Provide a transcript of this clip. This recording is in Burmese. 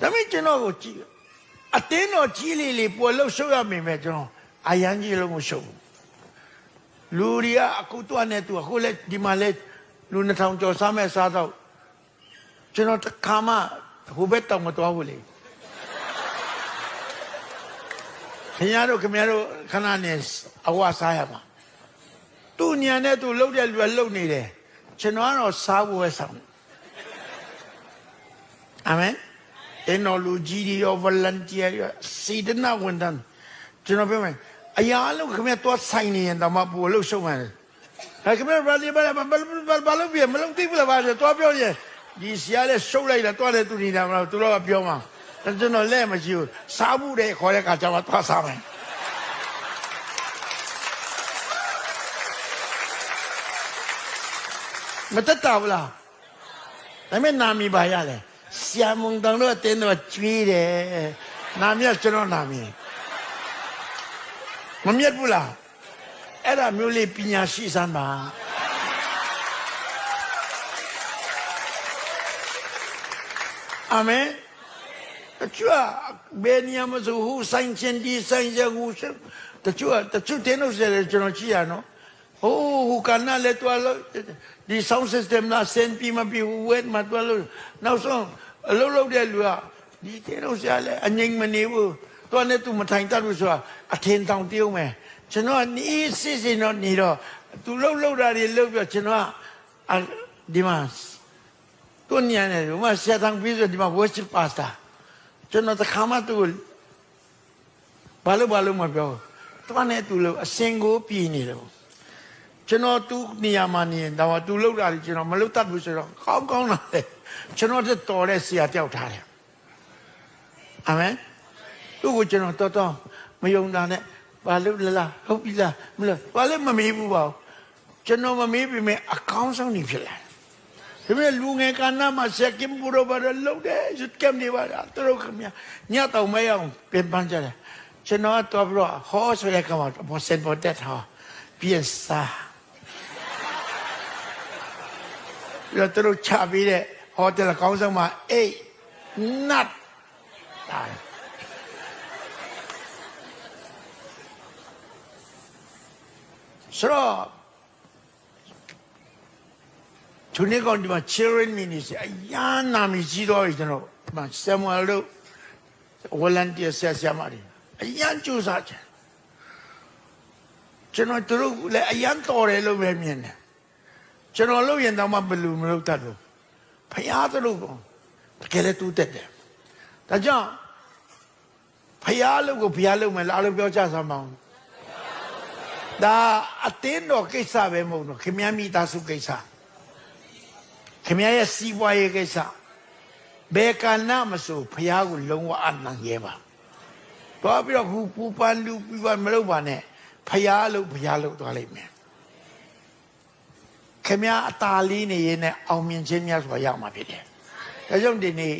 ဒါပေမဲ့ကျွန်တော်ကိုကြည့်အတင်းတော်ကြီးလေးလေးပေါ်လို့ရှုပ်ရမိမယ်ကျွန်တော်အရန်ကြီးလုံးကိုရှုပ်ဘူးလူရီကအခုတော့နဲ့သူအခုလဲဒီမှာလဲလူနှစ်ထောင်ကျော်စားမဲ့စားတော့ကျွန်တော်တစ်ခါမှဟိုဘက်တောင်မတော်ဘူးလေခင်ဗျားတို့ခင်ဗျားတို့ခဏနဲ့အဝစားရမှာသူညံနဲ့သူလှုပ်တဲ့လူကလှုပ်နေတယ်ကျွန်တော်ကတော့စားဖို့ပဲဆောင်အာမင် အနော်လူကြီးတွေရော volunteer ရောစီဒနာဝန်တန်းကျွန်တော်ပြောမယ်အရာအလုံးခင်ဗျားတော့ဆိုင်နေရင်တော့မပူလို့ရှုံးမယ်ဒါခင်ဗျားဘာလဲဘာလဲဘာလဲဘာလို့ပြမလုံးသိဘူးလားဘာလဲတော့ပြောရင်ဒီဆရာလေးရှုပ်လိုက်တာတော့လည်းသူနေတာမလားသူတော့ပြောမှာဒါကျွန်တော်လက်မရှိဘူးစားဘူးတဲ့ခေါ်တဲ့အခါကျမှသွားစားမယ်မတက်တာဘူးလားဒါပေမဲ့နာမည်ပါရလဲ ဆရာမုံတောင်တော့အတင်းတော့ကျွေးတယ်နာမည်ကကျွန်တော်နာမည်မမြတ်ဘူးလားအဲ့ဒါမျိုးလေးပညာရှိစမ်းပါအာမင်တချို့ကဘယ်နေရာမှာဆိုဟိုဆိုင်ချင်းဒီဆိုင်ရဟိုစတချို့ကတချို့တင်းလို့ဆိုတယ်ကျွန်တော်ကြည့်ရနော် ဟိုဟိုကနားလက်တော်လို့ဒီ sound system လားစင်ပြီးမပြီးဟိုဝက်မတော်လို့နောက်ဆုံးအလုံးလုံးတဲ့လူကဒီတင်းလို့ဆရာလဲအငိမ့်မနေဘူးတော်နဲ့သူမထိုင်တတ်ဘူးဆိုတာအထင်တောင်ပြုံးမယ်ကျွန်တော်နီးစစ်စစ်တော့နေတော့သူလှုပ်လှုပ်တာတွေလှုပ်ပြကျွန်တော်ကဒီမှာသူညံနေတယ်မဆရာတောင်ပြီးဆိုဒီမှာ worship pastor ကျွန်တော်တခါမှသူဘာလို့ဘာလို့မပြောသူကနဲ့သူလို့အစင်ကိုပြည်နေတယ် ကျွန်တော်သူနေရာမှာနေတော့သူလောက်တာလေကျွန်တော်မလောက်တတ်ဘူးဆိုတော့ကောင်းကောင်းလာတယ်ကျွန်တော်တက်တော်တဲ့ဆရာတယောက်ထားတယ်အာမင်သူ့ကိုကျွန်တော်တော်တော်မယုံတာနဲ့ဘာလို့လဲလားဟုတ်ပြီလားမလို့ဘာလို့မမေးဘူးပါကျွန်တော်မမေးပြီမဲ့အကောင်းဆုံးနေဖြစ်လာတယ်ဒါပေမဲ့လူငယ်ကနာမှာဆက်ကင်ဘူရောဘာလုံးတယ်ဇက်ကမ်နေပါလားသူတို့ခင်ဗျာညတော့မရအောင်ပြင်ပန်းကြတယ်ကျွန်တော်တော့ပြီးတော့ဟောဆိုတဲ့ကောင်ဘောစင်ပေါ်တက်ဟာပြင်စား ပြီးတော့သူတို့ချပြီးတဲ့ဟောတယ်ကောင်းဆုံးမှာအိတ်နတ်တာဆိုတော့သူနေကောင်ဒီမှာ children ministry အရန်နာမည်ကြီးတော့ကျွန်တော်ဒီမှာ Samuel တို့ volunteer ဆရာဆရာမတွေအရန်ကြိုးစားကြတယ်ကျွန်တော်တို့လည်းအရန်တော်တယ်လို့ပဲမြင်တယ် ကျွန်တော်လို့ရင်တော့မှဘယ်လိုမလုပ်တတ်လို့ဖယားတို့ကတကယ်လည်းတူးတက်တယ်ဒါကြောင့်ဖယားလို့ကိုဖယားလို့မယ်လားလို့ပြောကြစမ်းပါဦးဒါအတင်းတော်ကိစ္စပဲမဟုတ်တော့ခင်ဗျားမိသားစုကိစ္စခင်ဗျားရဲ့စီးပွားရေးကိစ္စဘယ်ကဏ္ဍမဆိုဖယားကိုလုံးဝအနံ့ရဲပါတော့ပြီးတော့ဟူပူပန်လူပူပန်မလုပ်ပါနဲ့ဖယားလို့ဖယားလို့သွားလိုက်မယ် ခင်ဗျားအตาလေးနေရင်နဲ့အောင်မြင်ခြင်းများစွာရမှာဖြစ်တယ်ဒါကြောင့်ဒီနေ့